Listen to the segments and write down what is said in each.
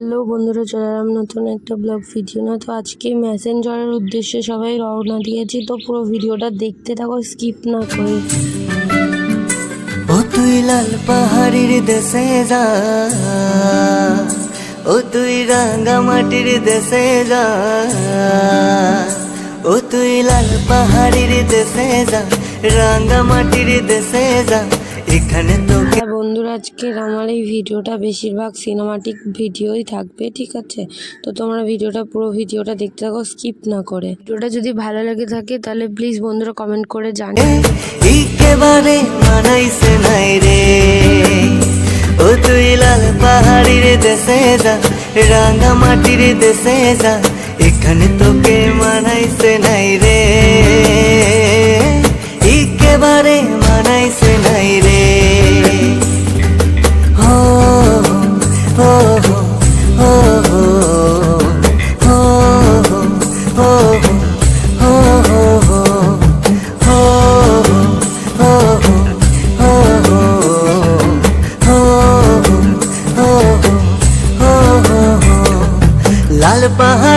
Hello বন্ধুরা, চলে এলাম নতুন একটা ব্লগ ভিডিও না তো আজকে মেসেঞ্জারের উদ্দেশ্যে সবাই রওনা দিয়েছি। তো পুরো ভিডিওটা দেখতে থাকো স্কিপ না করে। ও তুই লাল পাহাড়ির দেশে যা। ও তুই রাঙ্গা মাটির দেশে যা। ও তুই লাল পাহাড়ির দেশে যা রাঙ্গা মাটির দেশে যা। এখানে আর বন্ধুরা আজকের আমার এই ভিডিওটা বেশিরভাগ সিনেমাটিক ভিডিওই থাকবে ঠিক আছে? তো তোমরা ভিডিওটা পুরো ভিডিওটা দেখতে থাকো স্কিপ না করে। ভিডিওটা যদি ভালো লেগে থাকে তাহলে প্লিজ বন্ধুরা কমেন্ট করে জানি একেবারে মানাইছে নাই রে। ও তুই লাল পাহাড়ির দেশে যা মাটির দেশে যা এখানে তোকে মানাইছে নাই রে।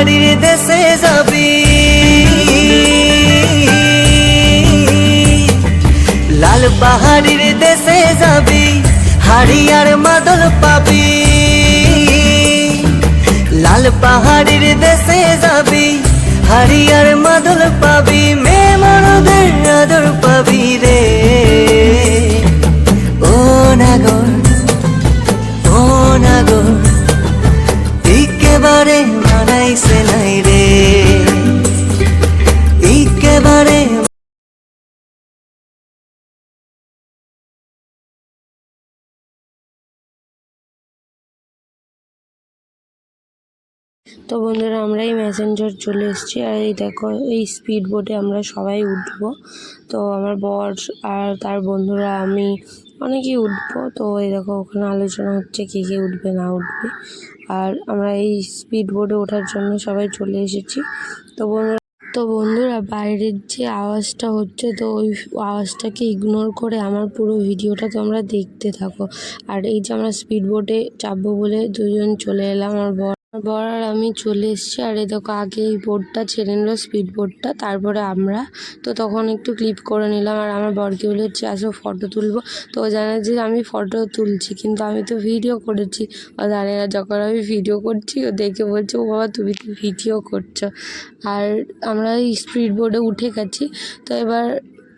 পাহাড়ির দেশে যাবি। লাল পাহাড়ির দেশে যাবি, হাড়িয়ার মাদল পাবি। লাল পাহাড়ির দেশে যাবি, হাড়িয়ার মাদল পাবি মে মনদের আদর পাবি রে। ও নাগর ও নাগর, একেবারে মানাইছে নাই রে একেবারে তো বন্ধুরা, আমরা এই মেসেঞ্জার চলে এসেছি। আর এই দেখো, এই স্পিড বোটে আমরা সবাই উঠবো। তো আমার বর আর তার বন্ধুরা, আমি অনেকেই উঠবো। তো এই দেখো, ওখানে আলোচনা হচ্ছে কে কে উঠবে, না উঠবে। আর আমরা এই স্পিড বোর্ডে ওঠার জন্য সবাই চলে এসেছি। তো বন্ধুরা তো বন্ধুরা, বাইরের যে আওয়াজটা হচ্ছে, তো ওই আওয়াজটাকে ইগনোর করে আমার পুরো ভিডিওটা তোমরা দেখতে থাকো। আর এই যে আমরা স্পিড বোটে চাপবো বলে দুজন চলে এলাম, আমার বর বর আর আমি চলে এসেছি। আর এ দেখো, আগে এই বোর্ডটা ছেড়ে নিল স্পিড বোর্ডটা তারপরে আমরা। তো তখন একটু ক্লিপ করে নিলাম। আর আমার বরকে বলেছি আসো ফটো তুলবো। তো ও জানে যে আমি ফটো তুলছি, কিন্তু আমি তো ভিডিও করেছি। ও জানে না, যখন আমি ভিডিও করছি, ও দেখে বলছে, ও বাবা, তুমি তো ভিডিও করছ? আর আমরা এই স্পিড বোর্ডে উঠে গেছি। তো এবার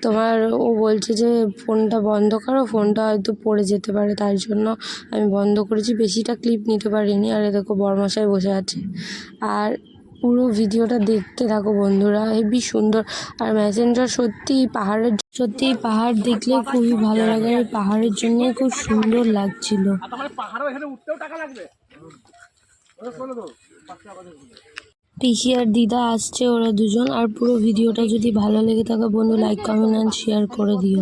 তোমার ও বলছে যে, ফোনটা বন্ধ করো, ফোনটা হয়তো পড়ে যেতে পারে তার জন্য আমি বন্ধ করেছি। বেশিটা ক্লিপ নিতে পারিনি। আর দেখো, বরমশাই বসে আছে। আর পুরো ভিডিওটা দেখতে থাকো বন্ধুরা, হেবি সুন্দর। আর ম্যাসেঞ্জার সত্যি পাহাড়ের সত্যি পাহাড় দেখলে খুবই ভালো লাগে। আর পাহাড়ের জন্য খুব সুন্দর লাগছিল। পিসি আর দিদা আসছে, ওরা দুজন। আর পুরো ভিডিওটা যদি ভালো লেগে থাকে বন্ধু লাইক কমেন্ট অ্যান্ড শেয়ার করে দিও।